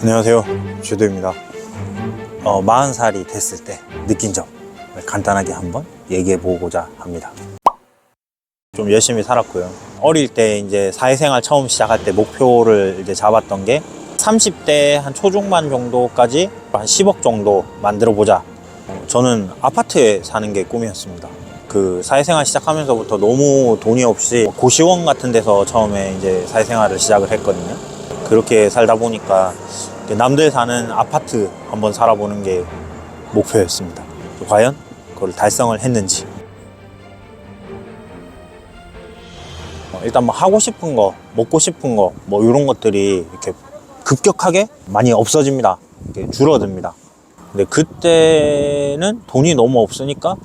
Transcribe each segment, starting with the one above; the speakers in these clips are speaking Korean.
안녕하세요. 주도입니다. 어, 40살이 됐을 때 느낀 점 간단하게 한번 얘기해 보고자 합니다. 좀 열심히 살았고요. 어릴 때 이제 사회생활 처음 시작할 때 목표를 이제 잡았던 게 30대 한 초중반 정도까지 한 10억 정도 만들어 보자. 어, 저는 아파트에 사는 게 꿈이었습니다. 그 사회생활 시작하면서부터 너무 돈이 없이 고시원 같은 데서 처음에 이제 사회생활을 시작을 했거든요. 그렇게 살다 보니까 남들 사는 아파트 한번 살아보는 게 목표였습니다. 과연 그걸 달성을 했는지. 어, 일단 뭐 하고 싶은 거, 먹고 싶은 거, 뭐 이런 것들이 이렇게 급격하게 많이 없어집니다. 줄어듭니다. 근데 그때는 돈이 너무 없으니까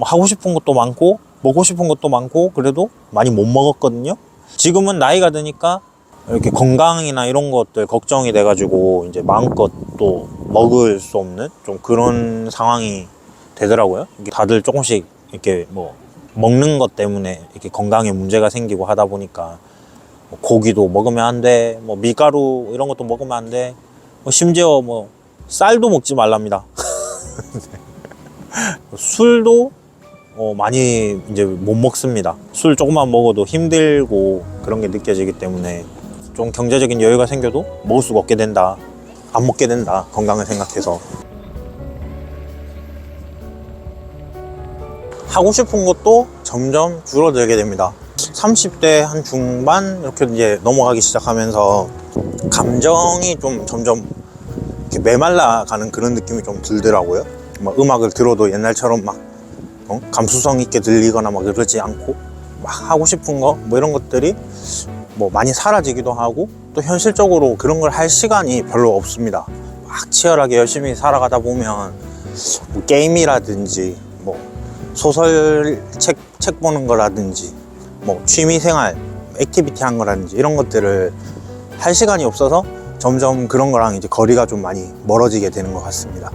뭐 하고 싶은 것도 많고 먹고 싶은 것도 많고 그래도 많이 못 먹었거든요. 지금은 나이가 드니까 이렇게 건강이나 이런 것들 걱정이 돼가지고 이제 마음껏 또 먹을 수 없는 좀 그런 상황이 되더라고요. 다들 조금씩 이렇게 뭐 먹는 것 때문에 이렇게 건강에 문제가 생기고 하다 보니까 뭐 고기도 먹으면 안 돼, 뭐 밀가루 이런 것도 먹으면 안 돼, 뭐 심지어 뭐 쌀도 먹지 말랍니다. 술도 어, 많이 이제 못 먹습니다. 술 조금만 먹어도 힘들고 그런 게 느껴지기 때문에 좀 경제적인 여유가 생겨도 먹을 수가 없게 된다. 안 먹게 된다. 건강을 생각해서. 하고 싶은 것도 점점 줄어들게 됩니다. 30대 한 중반 이렇게 이제 넘어가기 시작하면서 감정이 좀 점점 메말라 가는 그런 느낌이 좀 들더라고요. 막 음악을 들어도 옛날처럼 막 어? 감수성 있게 들리거나 막 그러지 않고 막 하고 싶은 거 뭐 이런 것들이 뭐 많이 사라지기도 하고 또 현실적으로 그런 걸 할 시간이 별로 없습니다. 막 치열하게 열심히 살아가다 보면 뭐 게임이라든지 뭐 소설 책, 책 보는 거라든지 뭐 취미 생활, 액티비티 한 거라든지 이런 것들을 할 시간이 없어서 점점 그런 거랑 이제 거리가 좀 많이 멀어지게 되는 것 같습니다.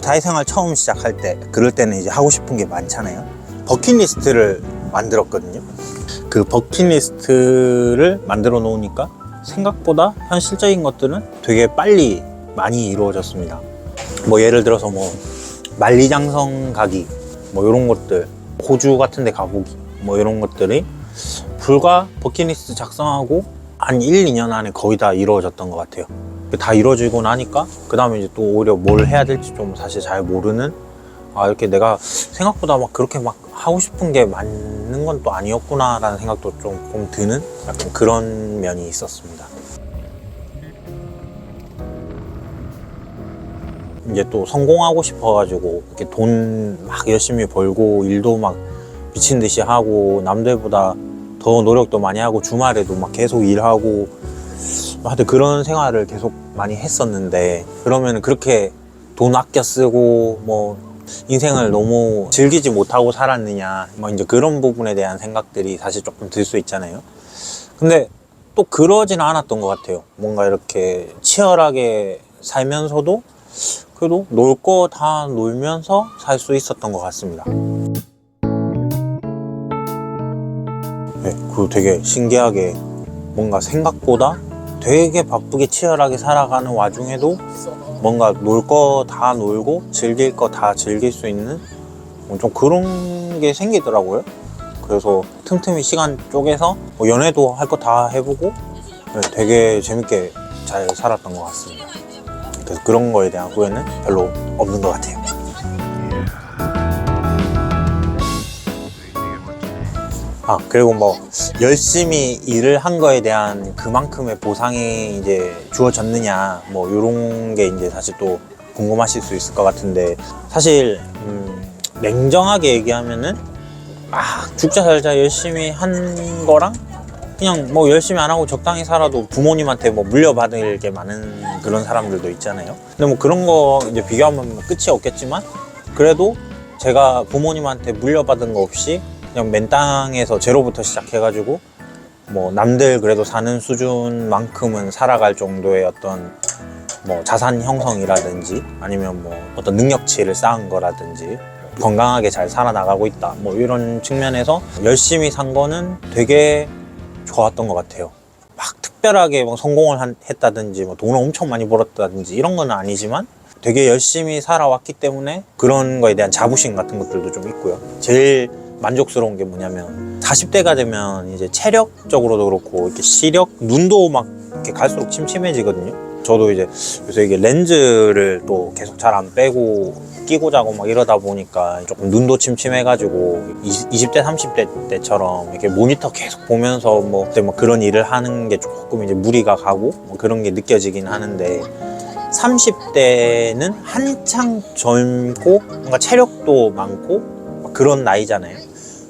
사회생활 처음 시작할 때 그럴 때는 이제 하고 싶은 게 많잖아요. 버킷리스트를 만들었거든요. 그 버킷리스트를 만들어 놓으니까 생각보다 현실적인 것들은 되게 빨리 많이 이루어졌습니다. 뭐 예를 들어서 뭐 만리장성 가기 뭐 이런 것들 호주 같은 데 가보기 뭐 이런 것들이 불과 버킷리스트 작성하고 한 1, 2년 안에 거의 다 이루어졌던 것 같아요. 다 이루어지고 나니까 그 다음에 이제 또 오히려 뭘 해야 될지 좀 사실 잘 모르는 아 이렇게 내가 생각보다 막 그렇게 막 하고 싶은 게 맞는 건 또 아니었구나라는 생각도 조금 드는 약간 그런 면이 있었습니다. 이제 또 성공하고 싶어가지고 이렇게 돈 막 열심히 벌고 일도 막 미친 듯이 하고 남들보다 더 노력도 많이 하고 주말에도 막 계속 일하고 하여튼 그런 생활을 계속 많이 했었는데 그러면 그렇게 돈 아껴 쓰고 뭐 인생을 너무 즐기지 못하고 살았느냐 뭐 이제 그런 부분에 대한 생각들이 사실 조금 들 수 있잖아요. 근데 또 그러지는 않았던 것 같아요. 뭔가 이렇게 치열하게 살면서도 그래도 놀 거 다 놀면서 살 수 있었던 것 같습니다. 네, 그 되게 신기하게 뭔가 생각보다 되게 바쁘게 치열하게 살아가는 와중에도 뭔가 놀 거 다 놀고 즐길 거 다 즐길 수 있는 좀 그런 게 생기더라고요. 그래서 틈틈이 시간 쪼개서 뭐 연애도 할 거 다 해보고 네, 되게 재밌게 잘 살았던 것 같습니다. 그래서 그런 거에 대한 후회는 별로 없는 것 같아요. 아 그리고 뭐 열심히 일을 한 거에 대한 그만큼의 보상이 이제 주어졌느냐 뭐 이런 게 이제 사실 또 궁금하실 수 있을 것 같은데 사실 음, 냉정하게 얘기하면은 아 죽자 살자 열심히 한 거랑 그냥 뭐 열심히 안 하고 적당히 살아도 부모님한테 뭐 물려받을 게 많은 그런 사람들도 있잖아요. 근데 뭐 그런 거 이제 비교하면 뭐 끝이 없겠지만 그래도 제가 부모님한테 물려받은 거 없이 그냥 맨 땅에서 제로부터 시작해가지고 뭐 남들 그래도 사는 수준만큼은 살아갈 정도의 어떤 뭐 자산 형성이라든지 아니면 뭐 어떤 능력치를 쌓은 거라든지 건강하게 잘 살아나가고 있다 뭐 이런 측면에서 열심히 산 거는 되게 좋았던 것 같아요 막 특- 특별하게 뭐 성공을 한- 했다든지 뭐 돈을 엄청 많이 벌었다든지 이런 건 아니지만 되게 열심히 살아왔기 때문에 그런 거에 대한 자부심 같은 것들도 좀 있고요. 제일 만족스러운 게 뭐냐면 40대가 되면 이제 체력적으로도 그렇고 이렇게 시력, 눈도 막 이렇게 갈수록 침침해지거든요. 저도 이제 요새 이게 렌즈를 또 계속 잘 안 빼고 끼고 자고 막 이러다 보니까 조금 눈도 침침해가지고 20, 대 30대 때처럼 이렇게 모니터 계속 보면서 뭐 뭐 그런 일을 하는 게 조금 이제 무리가 가고 뭐 그런 게 느껴지긴 하는데 30대는 한창 젊고 뭔가 체력도 많고 막 그런 나이잖아요.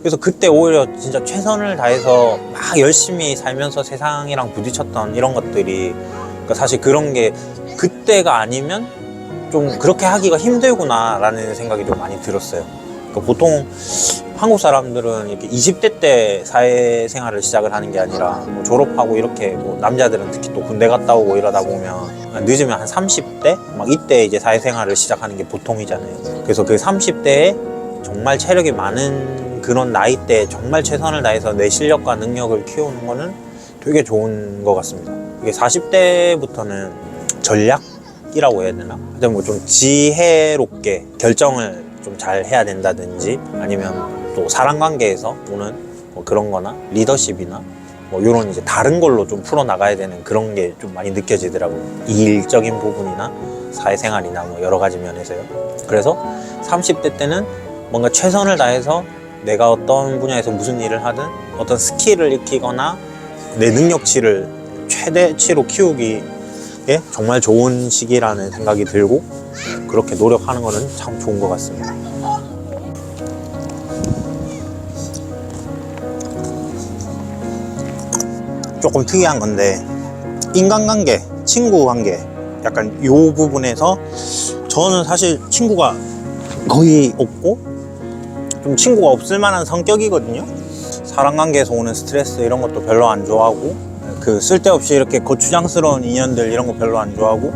그래서 그때 오히려 진짜 최선을 다해서 막 열심히 살면서 세상이랑 부딪혔던 이런 것들이 그러니까 사실 그런 게 그때가 아니면 좀 그렇게 하기가 힘들구나라는 생각이 좀 많이 들었어요. 그러니까 보통 한국 사람들은 이렇게 20대 때 사회생활을 시작을 하는 게 아니라 뭐 졸업하고 이렇게 뭐 남자들은 특히 또 군대 갔다 오고 이러다 보면 늦으면 한 30대 막 이때 이제 사회생활을 시작하는 게 보통이잖아요. 그래서 그 30대에 정말 체력이 많은 그런 나이 때 정말 최선을 다해서 내 실력과 능력을 키우는 거는 되게 좋은 것 같습니다. 이게 40대부터는 전략이라고 해야 되나? 하여튼 뭐 좀 지혜롭게 결정을 좀 잘 해야 된다든지 아니면 또 사람 관계에서 오는 뭐 그런 거나 리더십이나 뭐 이런 이제 다른 걸로 좀 풀어 나가야 되는 그런 게 좀 많이 느껴지더라고요. 일적인 부분이나 사회생활이나 뭐 여러 가지 면에서요. 그래서 30대 때는 뭔가 최선을 다해서 내가 어떤 분야에서 무슨 일을 하든 어떤 스킬을 익히거나 내 능력치를 최대치로 키우기에 정말 좋은 시기라는 생각이 들고 그렇게 노력하는 거는 참 좋은 것 같습니다. 조금 특이한 건데 인간관계, 친구 관계 약간 요 부분에서 저는 사실 친구가 거의 없고 좀 친구가 없을 만한 성격이거든요. 사람 관계에서 오는 스트레스 이런 것도 별로 안 좋아하고 그 쓸데없이 이렇게 거추장스러운 인연들 이런 거 별로 안 좋아하고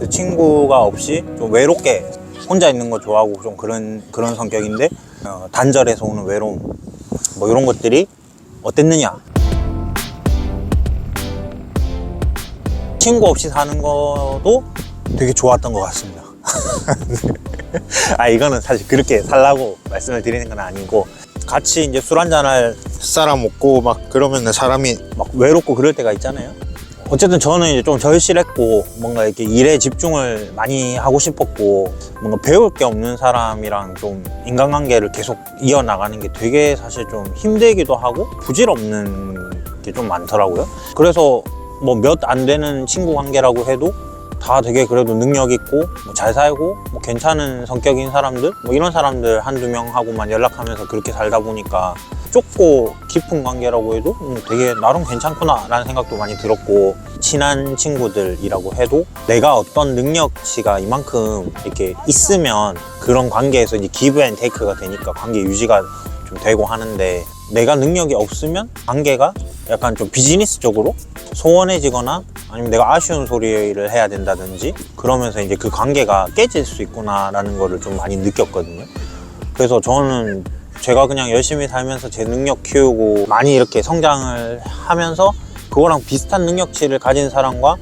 그 친구가 없이 좀 외롭게 혼자 있는 거 좋아하고 좀 그런 그런 성격인데 어, 단절에서 오는 외로움 뭐 이런 것들이 어땠느냐 친구 없이 사는 것도 되게 좋았던 것 같습니다. 아 이거는 사실 그렇게 살라고 말씀을 드리는 건 아니고 같이 이제 술 한잔할 사람 없고 막 그러면 사람이 막 외롭고 그럴 때가 있잖아요. 어쨌든 저는 이제 좀 절실했고 뭔가 이렇게 일에 집중을 많이 하고 싶었고 뭔가 배울 게 없는 사람이랑 좀 인간관계를 계속 이어나가는 게 되게 사실 좀 힘들기도 하고 부질없는 게 좀 많더라고요. 그래서 뭐 몇 안 되는 친구 관계라고 해도 다 되게 그래도 능력 있고 뭐 잘 살고 뭐 괜찮은 성격인 사람들? 뭐 이런 사람들 한두 명하고만 연락하면서 그렇게 살다 보니까 좁고 깊은 관계라고 해도 음, 되게 나름 괜찮구나 라는 생각도 많이 들었고 친한 친구들이라고 해도 내가 어떤 능력치가 이만큼 이렇게 있으면 그런 관계에서 이제 기브 앤 테이크가 되니까 관계 유지가 좀 되고 하는데 내가 능력이 없으면 관계가 약간 좀 비즈니스적으로 소원해지거나 아니면 내가 아쉬운 소리를 해야 된다든지 그러면서 이제 그 관계가 깨질 수 있구나라는 거를 좀 많이 느꼈거든요. 그래서 저는 제가 그냥 열심히 살면서 제 능력 키우고 많이 이렇게 성장을 하면서 그거랑 비슷한 능력치를 가진 사람과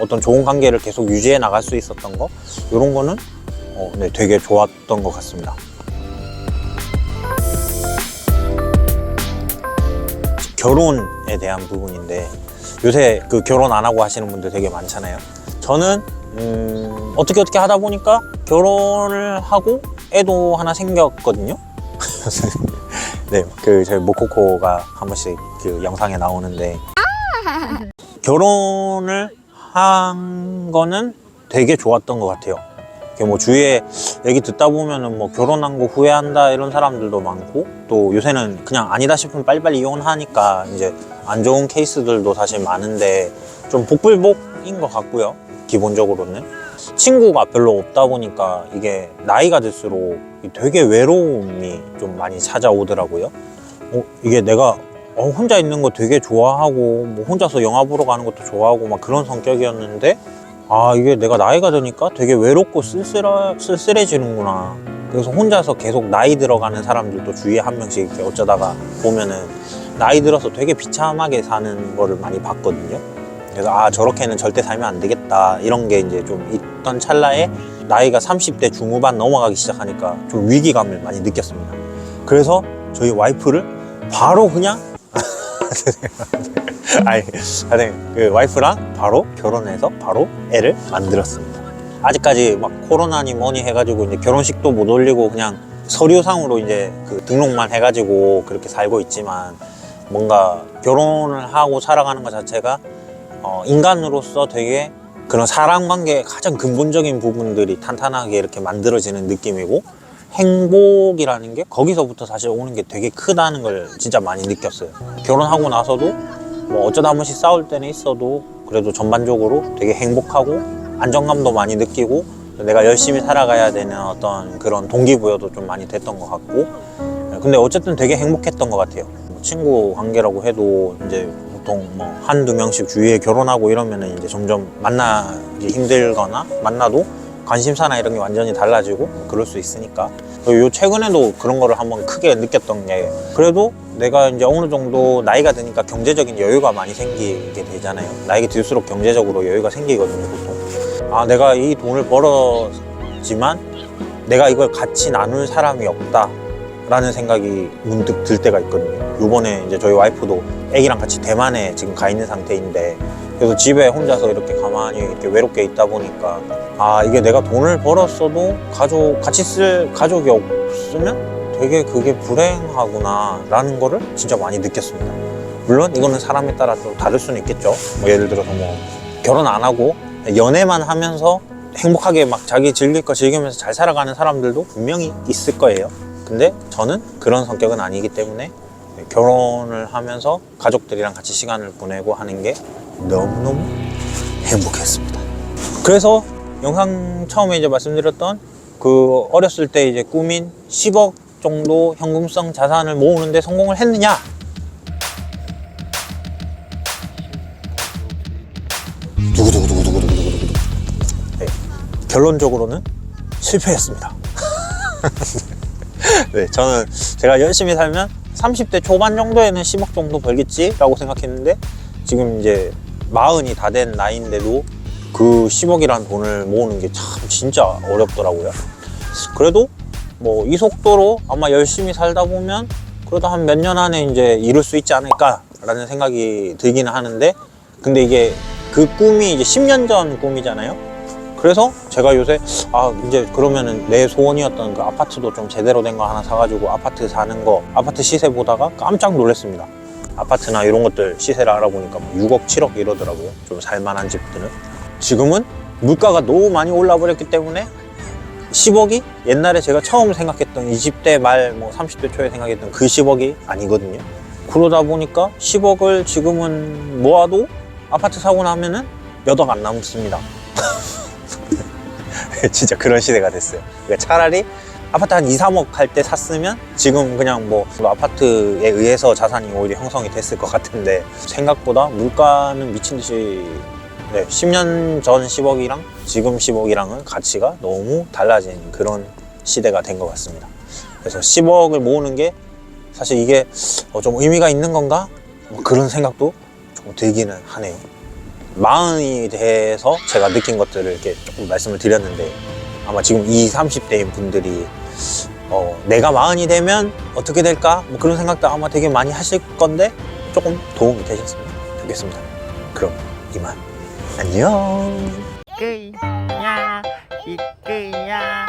어떤 좋은 관계를 계속 유지해 나갈 수 있었던 거 이런 거는 어, 네, 되게 좋았던 것 같습니다. 결혼에 대한 부분인데 요새 그 결혼 안 하고 하시는 분들 되게 많잖아요. 저는 음, 어떻게 어떻게 하다 보니까 결혼을 하고 애도 하나 생겼거든요. 네, 그 저희 모코코가 한 번씩 그 영상에 나오는데 결혼을 한 거는 되게 좋았던 것 같아요. 이렇게 뭐 주위에 얘기 듣다 보면은 뭐 결혼한 거 후회한다 이런 사람들도 많고 또 요새는 그냥 아니다 싶으면 빨리빨리 이혼하니까 이제 안 좋은 케이스들도 사실 많은데 좀 복불복인 것 같고요. 기본적으로는 친구가 별로 없다 보니까 이게 나이가 들수록 되게 외로움이 좀 많이 찾아오더라고요. 어, 이게 내가 어, 혼자 있는 거 되게 좋아하고 뭐 혼자서 영화 보러 가는 것도 좋아하고 막 그런 성격이었는데 아 이게 내가 나이가 드니까 되게 외롭고 쓸쓸하, 쓸쓸해지는구나. 그래서 혼자서 계속 나이 들어가는 사람들도 주위에 한 명씩 이렇게 어쩌다가 보면은 나이 들어서 되게 비참하게 사는 거를 많이 봤거든요. 그래서 아 저렇게는 절대 살면 안 되겠다. 이런 게 이제 좀 있던 찰나에 나이가 30대 중후반 넘어가기 시작하니까 좀 위기감을 많이 느꼈습니다. 그래서 저희 와이프를 바로 그냥 아니, 아니 그 와이프랑 바로 결혼해서 바로 애를 만들었습니다. 아직까지 막 코로나니 뭐니 해가지고 이제 결혼식도 못 올리고 그냥 서류상으로 이제 그 등록만 해가지고 그렇게 살고 있지만 뭔가 결혼을 하고 살아가는 것 자체가 어, 인간으로서 되게 그런 사람 관계의 가장 근본적인 부분들이 탄탄하게 이렇게 만들어지는 느낌이고 행복이라는 게 거기서부터 사실 오는 게 되게 크다는 걸 진짜 많이 느꼈어요. 결혼하고 나서도 뭐 어쩌다 한 번씩 싸울 때는 있어도 그래도 전반적으로 되게 행복하고 안정감도 많이 느끼고 내가 열심히 살아가야 되는 어떤 그런 동기부여도 좀 많이 됐던 것 같고 근데 어쨌든 되게 행복했던 것 같아요. 뭐 친구 관계라고 해도 이제 보통 뭐 한두 명씩 주위에 결혼하고 이러면은 이제 점점 만나기 힘들거나 만나도 관심사나 이런 게 완전히 달라지고 그럴 수 있으니까. 요 최근에도 그런 거를 한번 크게 느꼈던 게 그래도 내가 이제 어느 정도 나이가 드니까 경제적인 여유가 많이 생기게 되잖아요. 나이가 들수록 경제적으로 여유가 생기거든요 보통. 아 내가 이 돈을 벌었지만 내가 이걸 같이 나눌 사람이 없다 라는 생각이 문득 들 때가 있거든요. 요번에 이제 저희 와이프도 애기랑 같이 대만에 지금 가 있는 상태인데 그래서 집에 혼자서 이렇게 가만히 이렇게 외롭게 있다 보니까 아 이게 내가 돈을 벌었어도 가족 같이 쓸 가족이 없으면 되게 그게 불행하구나 라는 거를 진짜 많이 느꼈습니다. 물론 이거는 사람에 따라 또 다를 수는 있겠죠. 뭐 예를 들어서 뭐 결혼 안 하고 연애만 하면서 행복하게 막 자기 즐길 거 즐기면서 잘 살아가는 사람들도 분명히 있을 거예요. 근데 저는 그런 성격은 아니기 때문에 결혼을 하면서 가족들이랑 같이 시간을 보내고 하는 게 너무너무 행복했습니다. 그래서 영상 처음에 이제 말씀드렸던 그 어렸을 때 이제 꿈인 10억 정도 현금성 자산을 모으는데 성공을 했느냐? 네, 결론적으로는 실패했습니다. 네, 저는 제가 열심히 살면 30대 초반 정도에는 10억 정도 벌겠지라고 생각했는데 지금 이제 마흔이 다 된 나이인데도 그 10억이라는 돈을 모으는 게 참 진짜 어렵더라고요. 그래도 뭐 이 속도로 아마 열심히 살다 보면 그래도 한몇 년 안에 이제 이룰 수 있지 않을까라는 생각이 들기는 하는데 근데 이게 그 꿈이 이제 10년 전 꿈이잖아요. 그래서 제가 요새 아 이제 그러면은 내 소원이었던 그 아파트도 좀 제대로 된 거 하나 사가지고 아파트 사는 거 아파트 시세 보다가 깜짝 놀랐습니다. 아파트나 이런 것들 시세를 알아보니까 뭐 6억, 7억 이러더라고요. 좀 살만한 집들은. 지금은 물가가 너무 많이 올라 버렸기 때문에 10억이 옛날에 제가 처음 생각했던 20대 말 뭐 30대 초에 생각했던 그 10억이 아니거든요. 그러다 보니까 10억을 지금은 모아도 아파트 사고 나면은 몇 억 안 남습니다. 진짜 그런 시대가 됐어요. 그러니까 차라리 아파트 한 2, 3억 할 때 샀으면 지금 그냥 뭐 아파트에 의해서 자산이 오히려 형성이 됐을 것 같은데 생각보다 물가는 미친 듯이 네, 10년 전 10억이랑 지금 10억이랑은 가치가 너무 달라진 그런 시대가 된 것 같습니다. 그래서 10억을 모으는 게 사실 이게 어, 좀 의미가 있는 건가? 뭐 그런 생각도 좀 들기는 하네요. 마흔이 돼서 제가 느낀 것들을 이렇게 조금 말씀을 드렸는데 아마 지금 20, 30대인 분들이 어, 내가 마흔이 되면 어떻게 될까? 뭐 그런 생각도 아마 되게 많이 하실 건데 조금 도움이 되셨으면 좋겠습니다. 그럼 이만 안녕. 이끄야 이끄야